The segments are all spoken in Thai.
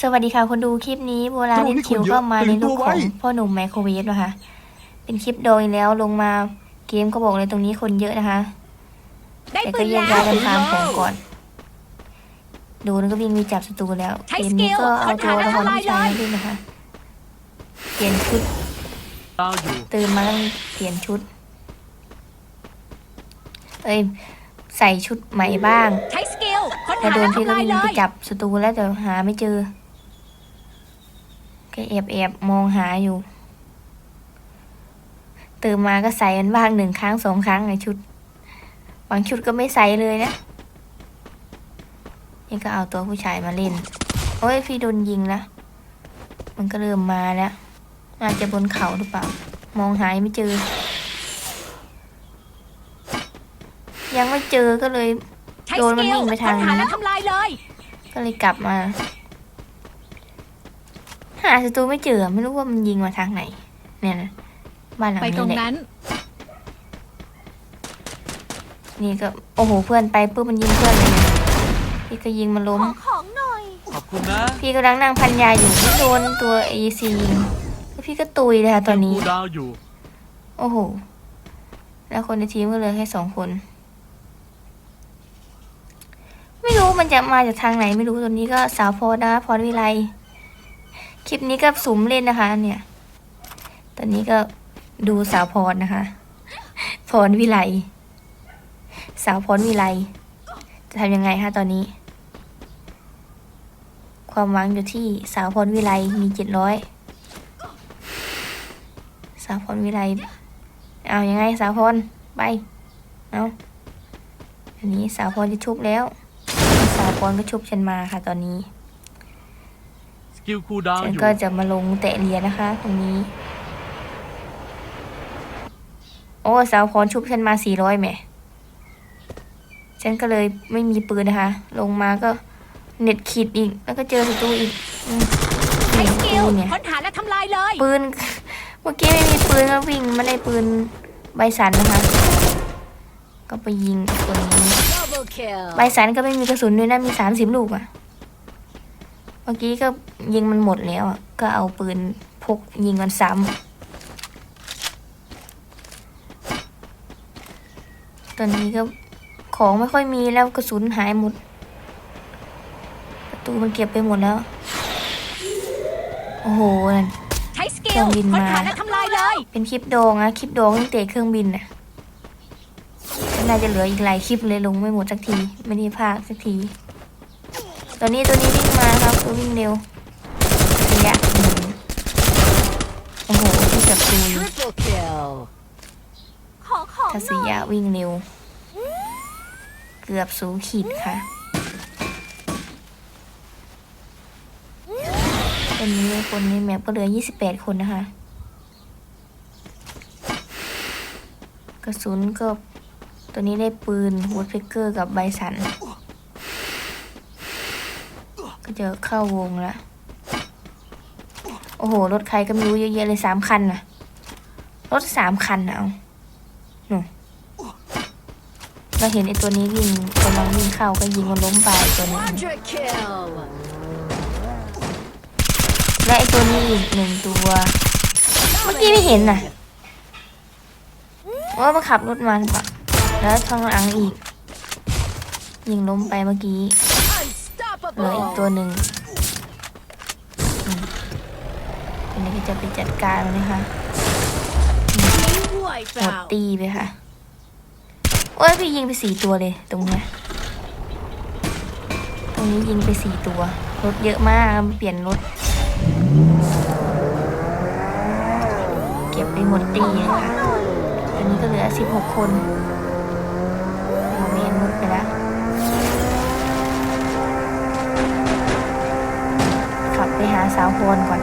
สวัสดีค่ะคนดูคลิปนี้โบราณเล่นคิวก็มาในลุคของพ่อหนุ่มไมโครเวฟนะคะ เป็นคลิปโดยแล้วลงมาเกมก็บอกเลยตรงนี้คนเยอะนะคะได้แต่ปืก็นแยกแล้ย้ายวกันฟาร์มของก่อน ดูแล้วก็วิ่งมีจับศัตรูแล้วใช้เกสมกินี้ลก็เอาตัวละครค้นหาและผู้ชายทำลายเลยมาเล่นนะคะ เปลี่ยนชุดดาวอยู่ตื่นมาแล้วเปลี่ยนชุด เอ้ยใส่ชุดใหม่บ้างใช้สกิลค้นแต่หาโดและนพี่ทำก็ลายวิ่งเลไปยจับศัตรูแล้วแต่หาไม่เจอ ก็แอบแอบมองหาอยู่ ตื่นมาก็ใส่มันบ้างหนึ่งครั้งสองครั้งในชุด บางชุดก็ไม่ใส่เลยนะ นี่ก็เอาตัวผู้ชายมาเล่น โอ้ยพี่โดนยิงนะมันก็เริ่มมาแล้วน่าจะบนเขาหรือเปล่า มองหายไม่เจอ ยังไม่เจอก็เลยใช้โดสนมันกิลวิ่งไปทาค้งนนี้หาและทำลายเลยก็เลยกลับมา หาศัตรูไม่เจอไม่รู้ว่ามันยิงมาทางไหน เนี่ยนะบ้านหลังไปตรนี้งแหละนั้น นี่ก็โอ้โหเพื่อนไปปุ๊บมันยิงเพื่อนเลยนะพี่ก็ยิงมันล้ม ของหน่อย ขอบคุณนะพี่กำลังนั่งพันยาอยู่ไม่โดนตัวเอซียิงแล้วพี่ก็ตุยเลยค่ะตอนนี้กูดาวอยู่ โอ้โห แล้วคนในทีมก็เหลยแค่สองคน ไม่รู้มันจะมาจากทางไหนไม่รู้ตัวนี้ก็สาวโพสนะคะพรวิไล คลิปนี้ก็สุมเล่นนะคะ เนี่ย ตอนนี้ก็ดูสาวพรนะคะ พรวิไล สาวพรวิไล จะทำยังไงคะตอนนี้ ความหวังอยู่ที่สาวพรวิไลมีเจ็ดร้อย สาวพรวิไล เอาอยังไงสาวพรไป เอาอันนี้สาวพรจะชุบแล้ว สาวพรก็ชุบฉันมาค่ะตอนนี้ กิลคูลดาวฉันอยู่ก็จะมาลงแตะเหรียญนะคะ ตรงนี้ โอ้สาวพรชุบฉันมาสี่ร้อยแหมฉันก็เลยไม่มีปืนนะคะ ลงมาก็เน็ตขีดอีก แล้วก็เจอศัตรูอีกอืมใช้นี่สศักิตลรูเนี่ย ค้นหาและทำลายเลย ปืน เมื่อกี้ไม่มีปืนก็วิ่งมาได้ปืนใบสันนะคะ ก็ไปยิงคนนี้ double kill ใบสันก็ไม่มีกระสุนด้วยนะมีสามสิบลูกอะเมื่อกี้ก็ยิงมันหมดแล้วอะก็เอาปืนพกยิงมันซ้ำ ตอนนี้ก็ของไม่ค่อยมีแล้วกระสุนหายหมด ประตูมันเก็บไปหมดแล้ว โอ้โหนั่นใช้สกิเครื่ลองบินค้นมาหาและทำลายเลย เป็นคลิปโดงนะคลิปโดงตั้งแต่เครื่องบินน่ะก็น่าจะเหลืออีกหลายคลิปเลยลงไม่หมดสักที ไม่ได้พากสักที ตอนนี้ตัวนี้วิ่งมาครับตัววิ่งเร็วระยะหนึ่งโอ้โหที่กับตูอยู่ triple kill ขอของทัศยะวิ่งเร็ว เกือบสูขีดค่ะตอนนี้คนในแมปก็เหลือ 28 คนนะคะ กระสุนก็ตัวนี้ได้ปืนวูดเพกเกอร์กับไบสันก็ จะเข้าวงแล้ว โอ้โห รถใครก็ไม่รู้เยอะแยะเลยสามคันน่ะรถสามคันน่ะเอาหนูเราเห็นไอ้ตัวนี้วิ่งกำลังวิ่งเข้าก็ยิงมันล้มไปตัวนี้ และไอ้ตัวนี้อีกหนึ่งตัว เมื่อกี้ไม่เห็นน่ะว่ามันขับรถมาหรือเปล่าแล้วข้างหลังอีก ยิงล้มไปเมื่อกี้ เหลืออีก unstoppable ตัวหนึ่งอืมอันนี้ก็จะไปจัดการมันเลยค่ะ wipe หมด out ตีไปค่ะโอ้ยพี่ยิงไปสี่ตัวเลยตรงเนี้ยตรงนี้ยิงไปสี่ตัว รถเยอะมากเปลี่ยนรถ เก็บไปหมดตีเลยค่ะตอนนี้ก็เหลือสิบหกคน สาวพรก่อน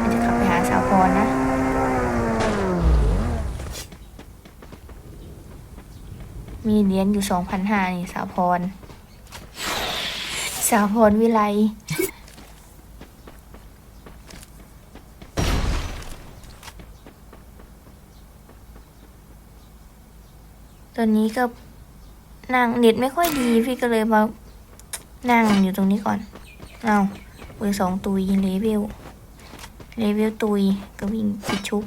มันจะขับไปหาสาวพรนะมีเหรียญอยู่สองพันห้านี่สาวพร สาวพรวิไลตอนนี้ก็นั่งเน็ตไม่ค่อยดีพี่ก็เลยมานั่งอยู่ตรงนี้ก่อน เอา เบอร์สองตุยเลเวลเลเวลตุยก็วิ่งปิดชุบ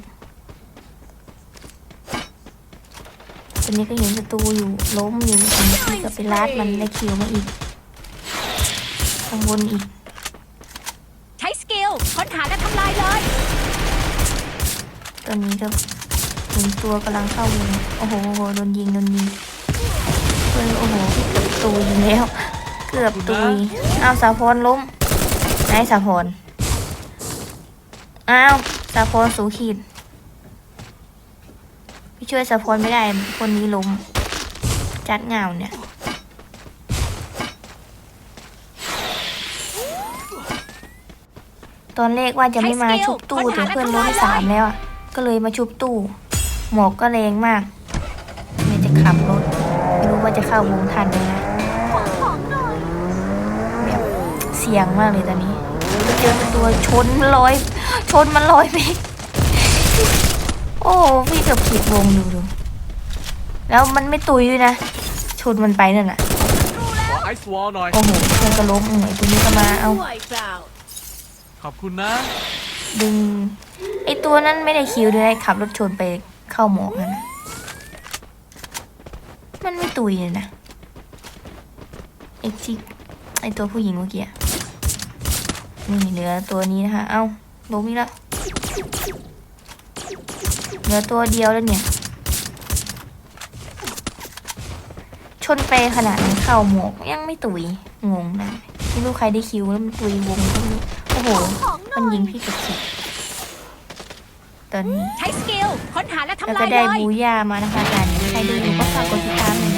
ตอนนี้ก็เห็นศัตรูอยู่ล้มอยู่ตอนนี้ก็ไปลาดมันได้คิวมาอีกข้างบนอีก ใช้สกิลค้นหาและทำลายเลย ตอนนี้ก็เห็นตัวกำลังเข้าวงโอ้โหโอ้โหโดนยิงโดนยิงเพื่อนโอ้โหเกือบตุยแล้ว เกือบตุยอ้าวสาพรล้ม ไหนสาพรอ้าวสาพรสูขีด พี่ช่วยสาพรไม่ได้ คนนี้ล้มจัดเงาเนี่ย ตอนแรกว่าจะไม่มาชุบตู้แต่เพื่อนล้มสามแล้วอะก็เลยมาชุบตู้ หมอกก็แรงมากเลยจะขับรถ ไม่รู้ว่าจะเข้าวงทันไหมนะแบบ เสียงมากเลยตอนนี้เจอตัวชนมันลอย ชนมันลอยไปโอ้พี่เกือบผิดวงดูดูแล้วมันไม่ตุยด้วยนะชนมันไปนั่นน่ะขอไอซ์วอลหน่อยโอ้โหเพื่อนก็ล้มอืมไอ้ตัวนี้ก็มาเอาขอบคุณนะ ดึงไอตัวนั้นไม่ได้คิวด้วยขับรถชนไปเข้าหมอกนั่นนะมันไม่ตุยเลยนะไอที่ไอตัวผู้หญิงเมื่อกี้อะ นี่เหลือตัวนี้นะคะ เอ้าล้มอีกแล้วเหลือตัวเดียวแล้วเนี่ย ชนไปขนาดนั้นเข้าหมอกยังไม่ตุย งงนะไม่รู้ใครได้คิวแล้วมันตุยวงก็ไม่รู้โอ้โห มันยิงพี่กับสิตอนนี้ใช้สกิลค้นหาและแล้วทำลาก็ยเลได้ยบูย่ามานะคะกันใครดูอยู่ก็ฝากกดติดตามหน่อย